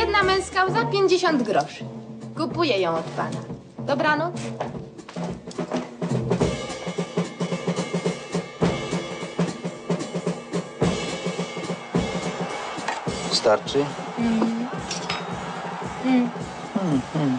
jedna męska łza 50 groszy. Kupuję ją od pana. Dobranoc. Starczy? Mm. Mm. Mm, mm.